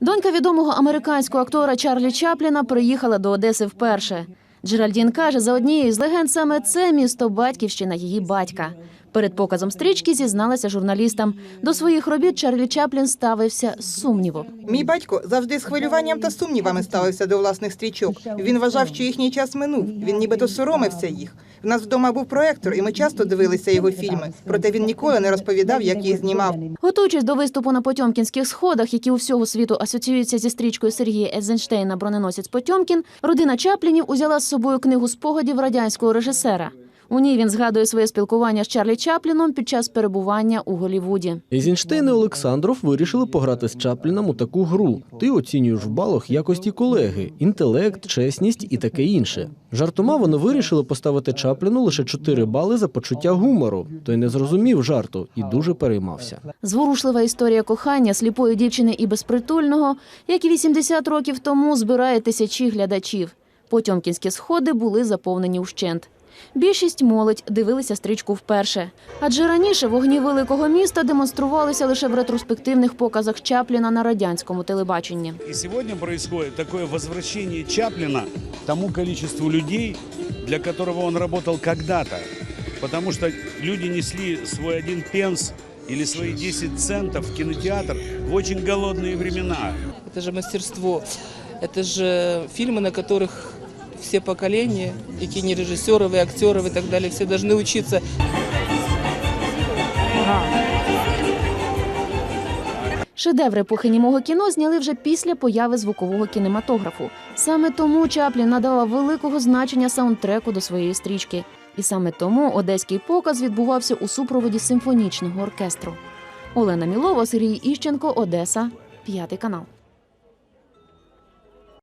Донька відомого американського актора Чарлі Чапліна приїхала до Одеси вперше. Джеральдін каже, за однією з легенд саме це місто батьківщина її батька. Перед показом стрічки зізналася журналістам. До своїх робіт Чарлі Чаплін ставився з сумнівом. Мій батько завжди з хвилюванням та сумнівами ставився до власних стрічок. Він вважав, що їхній час минув. Він нібито соромився їх. В нас вдома був проектор, і ми часто дивилися його фільми. Проте він ніколи не розповідав, як їх знімав. Готуючись до виступу на Потьомкінських сходах, які у всього світу асоціюються зі стрічкою Сергія Ейзенштейна «Броненосець Потьомкін», родина Чаплінів узяла з собою книгу спогадів радянського режисера. У ній він згадує своє спілкування з Чарлі Чапліном під час перебування у Голлівуді. Ейзенштейн і Олександров вирішили пограти з Чапліном у таку гру. Ти оцінюєш в балах якості колеги, інтелект, чесність і таке інше. Жартома вони вирішили поставити Чапліну лише 4 бали за почуття гумору. Той не зрозумів жарту і дуже переймався. Зворушлива історія кохання сліпої дівчини і безпритульного, як і 80 років тому, збирає тисячі глядачів. Потьомкінські сходи були заповнені вщент. Більшість молодь дивилися стрічку вперше. Адже раніше вогні великого міста демонструвалися лише в ретроспективних показах Чапліна на радянському телебаченні. И сегодня происходит такое возвращение Чаплина тому количеству людей, для которого он работал когда-то. Потому что люди несли свой один пенс или свои 10 центов в кинотеатр в очень голодные времена. Это же мастерство. Это же фильмы, на которых все поколения, и кинорежиссеров, и актеров, и так далее, все должны учиться. Шедеври епохи німого кіно зняли вже після появи звукового кінематографу. Саме тому Чаплін надавав великого значення саундтреку до своєї стрічки. І саме тому одеський показ відбувався у супроводі симфонічного оркестру. Олена Мілова, Сергій Іщенко, Одеса, п'ятий канал.